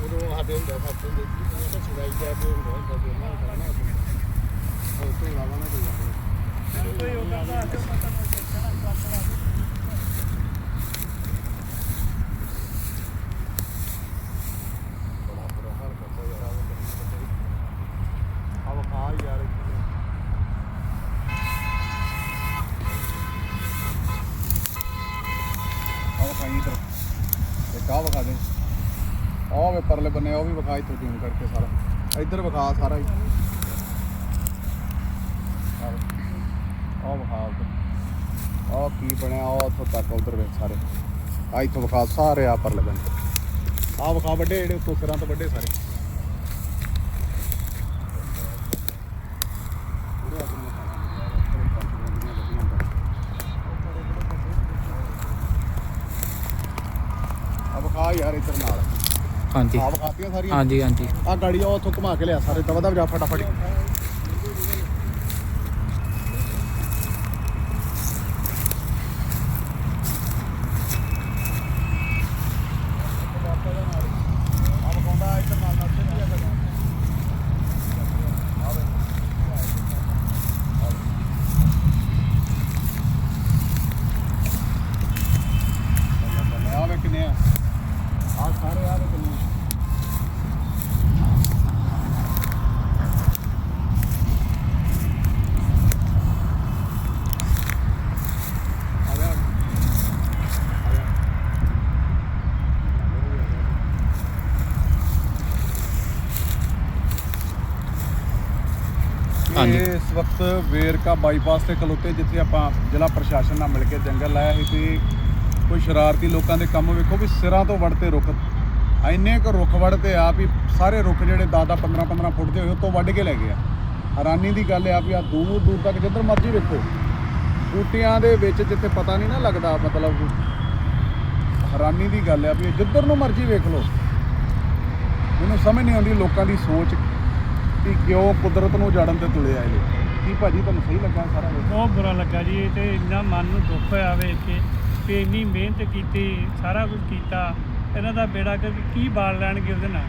ਦੇ ਹੁੰਦਾ ਸੱਤ ਦੇ ਉਹ ਜਾ ਕੇ ਹੁੰਦਾ ਹੁੰਦਾ ਜੋ ਕਰਨਾ ਉਹ ਤੋਂ ਇਲਾਵਾ ਨਾ ਕੋਈ ਗੱਲ ਕੋਈ ਉਹ ਕਰਦਾ ਅੱਜ ਪਤਾ ਨਹੀਂ ਕਿਹੜਾ ਕਰਦਾ ਬੜਾ ਬੁਰਾ ਯਾਰ ਆਹ ਆਹ ਵੇ ਪਰਲੇ ਬੰਨੇ, ਉਹ ਵੀ ਵਿਖਾ ਇੱਥੋਂ ਜ਼ੂਮ ਕਰਕੇ ਸਾਰਾ। ਇੱਧਰ ਵਿਖਾ ਸਾਰਾ ਹੀ। ਆਹ ਵਿਖਾ ਉੱਧਰ। ਆਹ ਕੀ ਬਣਿਆ ਉਹ ਉੱਥੋਂ ਤੱਕ ਉਧਰ ਵੇ ਸਾਰੇ। ਆ ਇੱਥੋਂ ਵਿਖਾ ਸਾਰੇ ਆ ਪਰਲੇ ਬੰਨੇ। ਆਹ ਵਿਖਾ ਵੱਡੇ, ਜਿਹੜੇ ਉੱਤੋਂ ਸਿਰਾਂ ਤੋਂ ਵੱਡੇ ਸਾਰੇ। ਆ ਵਿਖਾ ਯਾਰ ਇੱਧਰ ਨਾਲ ਹਾਂਜੀ। ਆ ਵਿਖਾਤੀਆਂ ਸਾਰੀਆਂ? ਹਾਂਜੀ ਹਾਂਜੀ। ਆ ਗਾੜੀ ਆ ਉੱਥੋਂ ਘੁਮਾ ਕੇ ਲਿਆ ਸਾਰੇ ਦਵਾ ਦਵ ਜਾ ਫਟਾਫਟ ਆ ਵੇ ਕਿੰਨੇ ਆ ਆ ਸਾਰੇ ਆ ਵੇ ਕਿੰਨੇ ਆ। ਆ ਜਾ ਆ ਜਾ ਹਾਂਜੀ। ਇਸ ਵਕਤ ਵੇਰਕਾ ਬਾਈਪਾਸ ਤੇ ਖਲੋਤੇ ਜਿੱਥੇ ਆਪਾਂ ਜ਼ਿਲ੍ਹਾ ਪ੍ਰਸ਼ਾਸਨ ਨਾਲ ਮਿਲ ਕੇ ਜੰਗਲ ਲਾਇਆ ਸੀ ਤੇ ਕੋਈ ਸ਼ਰਾਰਤੀ ਲੋਕਾਂ ਦੇ ਕੰਮ ਵੇਖੋ ਵੀ ਸਿਰਾਂ ਤੋਂ ਵੜਤੇ ਰੁੱਖ। ਇੰਨੇ ਕੁ ਰੁੱਖ ਵੜਤੇ ਆ ਵੀ ਸਾਰੇ ਰੁੱਖ ਜਿਹੜੇ 10 15 15 ਫੁੱਟ ਦੇ ਹੋਏ, ਉਹ ਤੋਂ ਵੱਢ ਕੇ ਲੈ ਗਏ ਆ। ਹੈਰਾਨੀ ਦੀ ਗੱਲ ਆ ਵੀ ਆ ਦੂਰ ਦੂਰ ਤੱਕ ਜਿੱਧਰ ਮਰਜ਼ੀ ਵੇਖੋ, ਬੂਟਿਆਂ ਦੇ ਵਿੱਚ ਜਿੱਥੇ ਪਤਾ ਨਹੀਂ ਨਾ ਲੱਗਦਾ, ਮਤਲਬ ਹੈਰਾਨੀ ਦੀ ਗੱਲ ਆ ਵੀ ਇਹ ਜਿੱਧਰ ਨੂੰ ਮਰਜ਼ੀ ਵੇਖ ਲਓ। ਮੈਨੂੰ ਸਮਝ ਨਹੀਂ ਆਉਂਦੀ ਲੋਕਾਂ ਦੀ ਸੋਚ ਕਿ ਕਿਉਂ ਕੁਦਰਤ ਨੂੰ ਜਾੜਨ ਤੇ ਤੁਲੇ ਆਏ ਨੇ ਕੀ ਭਾਜੀ ਤੁਹਾਨੂੰ ਸਹੀ ਲੱਗਾ ਸਾਰਾ ਕੁਝ ਬਹੁਤ ਬੁਰਾ ਲੱਗਾ ਜੀ ਇਹ ਤੇ ਇੰਨਾ ਮਨ ਨੂੰ ਦੁੱਖ ਹੋਇਆ ਵੇਖ ਕੇ ਵੀ ਇੰਨੀ ਮਿਹਨਤ ਕੀਤੀ ਸਾਰਾ ਕੁਝ ਕੀਤਾ ਇਹਨਾਂ ਦਾ ਬੇੜਾ ਕਿ ਕੀ ਬਾਲ ਲੈਣਗੇ ਉਹਦੇ ਨਾਲ?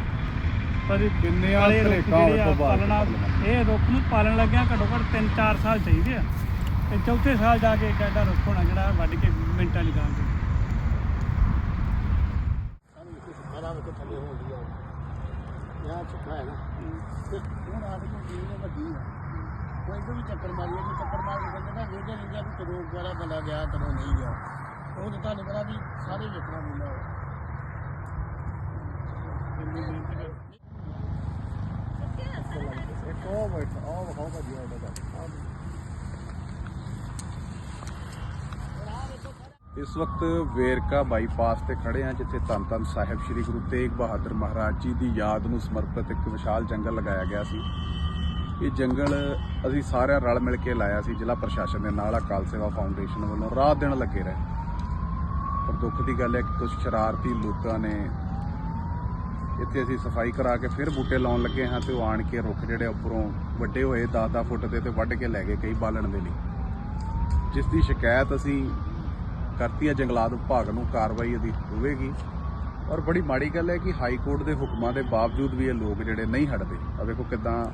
ਪਰ ਕਿੰਨੇ ਆ ਵਾਲੇ ਰੁੱਖ ਜਿਹੜੇ ਆ ਬਾਹਰ ਪਾਲਣਾ ਇਹ ਰੁੱਖ ਨੂੰ ਪਾਲਣ ਲੱਗਿਆ ਘੱਟੋ ਘੱਟ 3-4 ਸਾਲ ਚਾਹੀਦੇ ਆ। ਤੇ ਚੌਥੇ ਸਾਲ ਜਾ ਕੇ ਇੱਕ ਐਡਾ ਰੁੱਖ ਹੋਣਾ ਜਿਹੜਾ ਵੱਢ ਕੇ ਮਿੰਟਾਂ ਚ ਵਿੱਚ ਥੱਲੇ ਹੋ ਨਾ। ਤੇ ਹੁਣ ਆਦੇ ਜੀ ਨੇ ਵੱਡੀ ਆ। ਕੋਈ ਤੋਂ ਵੀ ਚੱਕਰ ਮਾਰੀਏ ਕੋਈ ਚੱਕਰ ਮਾਰ ਕੇ ਕਹਿੰਦੇ ਨਾ ਵੇਖਦੇ ਵੀ ਕਦੋਂ ਵਾਲਾ ਬੰਦਾ ਗਿਆ ਕਦੋਂ ਨਹੀਂ ਗਿਆ। ਉਹ ਤਾਂ ਤੁਹਾਨੂੰ ਪਤਾ ਵੀ ਸਾਰੇ ਵੇਖਣਾ ਪੈਂਦਾ ਹੈ ਇੱਕ ਉਹ ਬੈਠਾ ਉਹਦਾ ਦਾ ਇਸ ਵਕਤ ਵੇਰਕਾ ਬਾਈਪਾਸ ਤੇ ਖੜੇ ਆ ਜਿੱਥੇ ਧੰਨ ਧੰਨ ਸਾਹਿਬ ਸ੍ਰੀ ਗੁਰੂ ਤੇਗ ਬਹਾਦਰ ਮਹਾਰਾਜ ਜੀ ਦੀ ਯਾਦ ਨੂੰ ਸਮਰਪਿਤ ਇੱਕ ਵਿਸ਼ਾਲ ਜੰਗਲ ਲਗਾਇਆ ਗਿਆ ਸੀ। ਇਹ ਜੰਗਲ ਅਸੀਂ ਸਾਰਿਆਂ ਰਲ ਮਿਲ ਕੇ ਲਾਇਆ ਸੀ, ਜ਼ਿਲ੍ਹਾ ਪ੍ਰਸ਼ਾਸਨ ਦੇ ਨਾਲ, ਅਕਾਲ ਸੇਵਾ ਫਾਊਂਡੇਸ਼ਨ ਵੱਲੋਂ। ਰਾਤ ਦਿਨ ਲੱਗੇ ਰਹੇ। ਪਰ ਦੁੱਖ ਦੀ ਗੱਲ ਹੈ ਕਿ ਕੁਝ ਸ਼ਰਾਰਤੀ ਲੋਕਾਂ ਨੇ ਇੱਥੇ ਅਸੀਂ ਸਫ਼ਾਈ ਕਰਾ ਕੇ ਫਿਰ ਬੂਟੇ ਲਾਉਣ ਲੱਗੇ ਹਾਂ ਤੇ ਉਹ ਆਣ ਕੇ ਰੁੱਖ ਜਿਹੜੇ ਉੱਪਰੋਂ ਵੱਡੇ ਹੋਏ 10-10 ਫੁੱਟ ਦੇ ਤੇ ਵੱਢ ਕੇ ਲੈ ਗਏ ਕਈ ਬਾਲਣ ਦੇ ਲਈ। ਜਿਸ ਦੀ ਸ਼ਿਕਾਇਤ ਅਸੀਂ ਕਰਤੀ ਹੈ, ਜੰਗਲਾਤ ਵਿਭਾਗ ਨੂੰ ਕਾਰਵਾਈ ਇਹਦੀ ਹੋਵੇਗੀ। ਔਰ ਬੜੀ ਮਾੜੀ ਗੱਲ ਹੈ ਕਿ ਹਾਈ ਕੋਰਟ ਦੇ ਹੁਕਮਾਂ ਦੇ ਬਾਵਜੂਦ ਵੀ ਇਹ ਲੋਕ ਜਿਹੜੇ ਨਹੀਂ ਹਟਦੇ। ਆ ਵੇਖੋ ਕਿਦਾਂ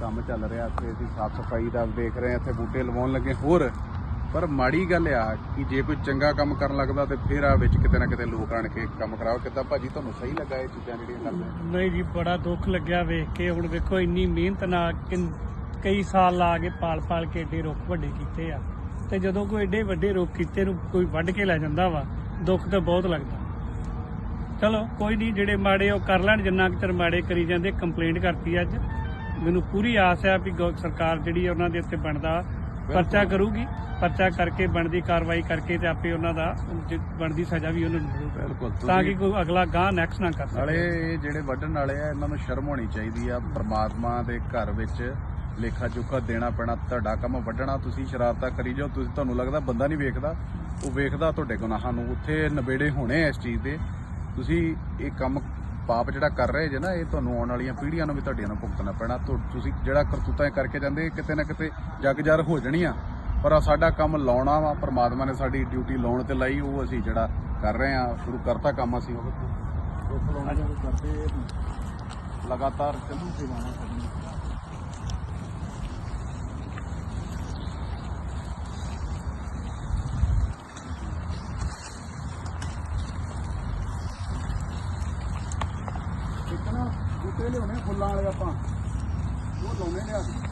ਕੰਮ ਚੱਲ ਰਿਹਾ ਇੱਥੇ, ਅਸੀਂ ਸਾਫ਼ ਸਫ਼ਾਈ ਦਾ ਦੇਖ ਰਹੇ ਹਾਂ, ਇੱਥੇ ਬੂਟੇ ਲਵਾਉਣ ਲੱਗੇ ਹੋਰ। ਪਰ ਮਾੜੀ ਗੱਲ ਆ ਕਿ ਜੇ ਕੋਈ ਚੰਗਾ ਕੰਮ ਕਰਨ ਲੱਗਦਾ ਤੇ ਫਿਰ ਆ ਵਿੱਚ ਕਿਤੇ ਨਾ ਕਿਤੇ ਲੋਕ ਆਣ ਕੇ ਕੰਮ ਕਰਾਓ। ਕਿੱਦਾਂ ਭਾਜੀ, ਤੁਹਾਨੂੰ ਸਹੀ ਲੱਗਾ ਇਹ ਚੀਜ਼ਾਂ ਜਿਹੜੀਆਂ ਕਰਦੇ ਨਹੀਂ ਜੀ, ਬੜਾ ਦੁੱਖ ਲੱਗਿਆ ਵੇਖ ਕੇ। ਹੁਣ ਵੇਖੋ, ਇੰਨੀ ਮਿਹਨਤ ਨਾਲ ਕਿੰਨ- ਕਈ ਸਾਲ ਲਾ ਕੇ ਪਾਲ-ਪਾਲ ਕੇ ਏਡੇ ਰੁੱਖ ਵੱਡੇ ਕੀਤੇ ਆ। ਤੇ ਜਦੋਂ ਕੋਈ ਏਡੇ ਵੱਡੇ ਰੁੱਖ ਕੀਤੇ ਨੂੰ ਕੋਈ ਵੱਢ ਕੇ ਲੈ ਜਾਂਦਾ ਵਾ ਦੁੱਖ ਤਾਂ ਬਹੁਤ ਲੱਗਦਾ। ਚਲੋ ਕੋਈ ਨਹੀਂ ਜਿਹੜੇ ਮਾੜੇ ਉਹ ਕਰ ਲੈਣ ਜਿੰਨਾ ਕੁ ਚਿਰ ਮਾੜੇ ਕਰੀ ਜਾਂਦੇ ਕੰਪਲੇਂਟ ਕਰਤੀ ਅੱਜ। ਮੈਨੂੰ ਪੂਰੀ ਆਸ ਹੈ ਵੀ ਸਰਕਾਰ ਜਿਹੜੀ ਉਹਨਾਂ ਦੇ ਉੱਤੇ ਬਣਦਾ ਪਰਚਾ ਕਰੂਗੀ ਪਰਚਾ ਕਰਕੇ ਬਣਦੀ ਕਾਰਵਾਈ ਕਰਕੇ ਤੇ ਆਪੇ ਉਹਨਾਂ ਦਾ ਬਣਦੀ ਸਜ਼ਾ ਵੀ ਉਹਨਾਂ ਨੂੰ ਬਿਲਕੁਲ ਤਾਂ ਕਿ ਕੋਈ ਅਗਲਾ ਗਾਂ ਨੈਕਸਟ ਨਾ ਕਰ ਨਾਲੇ ਸਕੇ ਇਹ ਜਿਹੜੇ ਵੱਢਣ ਵਾਲੇ ਆ ਇਹਨਾਂ ਨੂੰ ਸ਼ਰਮ ਹੋਣੀ ਚਾਹੀਦੀ ਆ ਪ੍ਰਮਾਤਮਾ ਦੇ ਘਰ ਵਿੱਚ ਲੇਖਾ ਜੋਖਾ ਦੇਣਾ ਪੈਣਾ ਤੁਹਾਡਾ ਕੰਮ ਵੱਢਣਾ ਤੁਸੀਂ ਸ਼ਰਾਰਤਾਂ ਕਰੀ ਜਾਓ ਤੁਸੀਂ ਤੁਹਾਨੂੰ ਲੱਗਦਾ ਬੰਦਾ ਨਹੀਂ ਵੇਖਦਾ ਉਹ ਵੇਖਦਾ ਤੁਹਾਡੇ ਗੁਨਾਹਾਂ ਨੂੰ ਉੱਥੇ ਨਵੇੜੇ ਹੋਣੇ ਆ ਇਸ ਚੀਜ਼ ਦੇ। ਤੁਸੀਂ ਇਹ ਕੰਮ ਪਾਪ ਜਿਹੜਾ ਕਰ ਰਹੇ ਜੇ ਨਾ ਇਹ ਤੁਹਾਨੂੰ ਆਉਣ ਵਾਲੀਆਂ ਪੀੜ੍ਹੀਆਂ ਨੂੰ ਵੀ ਤੁਹਾਡੀਆਂ ਨੂੰ ਭੁਗਤਣਾ ਪੈਣਾ। ਤੁਸੀਂ ਜਿਹੜਾ ਕਰਤੂਤਾਂ ਕਰਕੇ ਜਾਂਦੇ ਕਿਤੇ ਨਾ ਕਿਤੇ ਜਗ ਜਰ ਹੋ ਜਾਣੀਆਂ। ਪਰ ਆਹ ਸਾਡਾ ਕੰਮ ਲਾਉਣਾ ਵਾ ਪ੍ਰਮਾਤਮਾ ਨੇ ਸਾਡੀ ਡਿਊਟੀ ਲਾਉਣ ਤੇ ਲਾਈ ਉਹ ਅਸੀਂ ਜਿਹੜਾ ਕਰ ਰਹੇ ਆ ਸ਼ੁਰੂ ਕਰਤਾ ਕੰਮ ਅਸੀਂ। ਉਹ ਕਰਦੇ ਲਗਾਤਾਰ ਚੱਲੂ। ਸੇਵਾਵਾਂ ਕਰਨੀਆਂ। ਲਿਆਉਣੇ ਫੁੱਲਾਂ ਵਾਲੇ ਆਪਾਂ। ਉਹ ਲਾਉਣੇ ਲਿਆ ਕੇ